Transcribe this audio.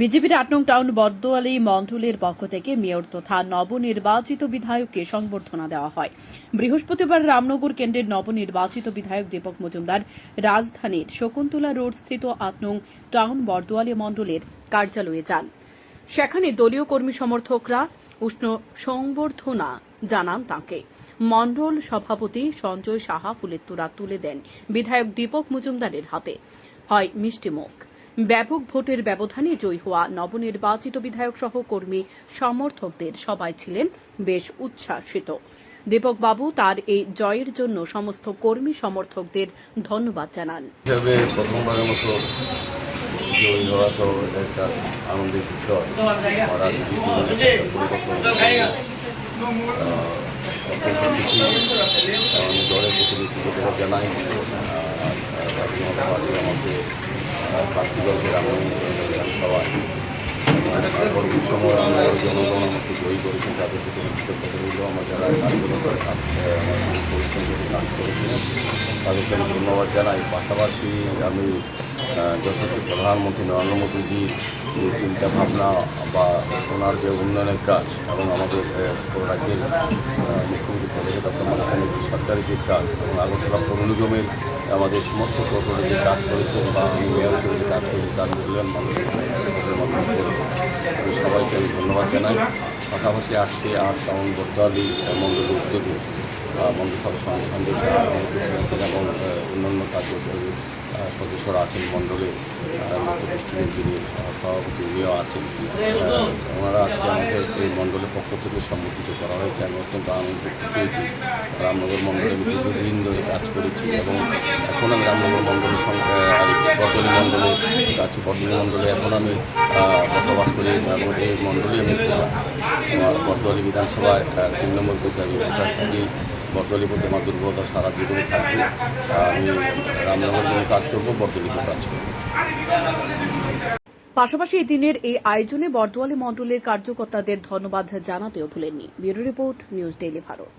বিজেপির আট নং টাউন বর্দোয়ালি মন্ডলের পক্ষ থেকে মেয়র তথা নবনির্বাচিত বিধায়ককে সংবর্ধনা দেওয়া হয়। বৃহস্পতিবার রামনগর কেন্দ্রের নবনির্বাচিত বিধায়ক দীপক মজুমদার রাজধানীর শকুন্তলা রোড স্থিত আট নং টাউন বর্দোয়ালি মন্ডলের কার্যালয়ে যান। সেখানে দলীয় কর্মী সমর্থকরা উষ্ণ সংবর্ধনা জানান তাঁকে। মন্ডল সভাপতি সঞ্জয় সাহা ফুলের তোড়া তুলে দেন বিধায়ক দীপক মজুমদারের হাতে। হয় মিষ্টিমুখ ব্যাপক ভোটের ব্যবধানে জয়ী হওয়া নবনির্বাচিত বিধায়ক সহ কর্মী সমর্থকদের সবাই ছিলেন বেশ উচ্ছ্বাসিত। দীপক বাবু তার এই জয়ের জন্য সমস্ত কর্মী সমর্থকদের ধন্যবাদ জানান। আমি দলের জানাই। প্রার্থী দলকে আমি সবাই পরবর্তী সময় আমরা জনগণ আমাকে জয়ী করেছেন তাদের প্রতি কৃতজ্ঞতা যারা কাজ করে পরিশ্রম করে কাজ করেছিলেন তাদেরকে আমি ধন্যবাদ জানাই। পাশাপাশি আমি যথাযথ প্রধানমন্ত্রী নরেন্দ্র মোদীজির যে চিন্তা ভাবনা বা ওনার যে উন্নয়নের কাজ এবং আমাদের রাজ্যের মুখ্যমন্ত্রী প্রদেশ ডক্টর ব্যানার্জি সরকারের যে কাজ এবং আগরতলা পৌর নিগমের আমাদের সমস্ত কর্মীরা যে কাজ করেছেন বা মেয়র যে কাজ করেছি তার মূল্যায়ন মানুষের আমি সবাইকে আমি ধন্যবাদ জানাই। পাশাপাশি আজকে আট টাউন বর্দালি মন্ডলের উদ্যোগে মন্ত্রিসভা সংগঠন যে আছেন এবং অন্যান্য কাজ সদস্যরা আছেন, মণ্ডলে ডিস্ট্রিক্টের যিনি সভাপতি উনিও আছেন। ওনারা আজকে আমাকে এই মণ্ডলের পক্ষ থেকে সম্মুখিত করা হয়েছে। আমি অত্যন্ত আনন্দ হয়েছি রামনগর মণ্ডলে আমি দীর্ঘদিন ধরে কাজ করেছি এবং এখন আমি রামনগর মণ্ডলের সঙ্গে বর্তনী মণ্ডলে আছি। বর্তনী মণ্ডলে এখন আমি বসবাস করি। এবং এই মণ্ডলে আমি আমার বর্তমানে বিধানসভায় তিন নম্বর বুথে আমি বর্তমানে আমার দুর্বলতা সারা জীবনে থাকবে। আমি রামনগর জন্য কাজ করব বর্তমানে কাজ পাশাপাশি এই দিনের এই আয়োজনে বর্তমানে মন্ডলের কার্যকর্তাদের ধন্যবাদ জানাতেও ভুলেননি। Bureau report, news daily Bharat.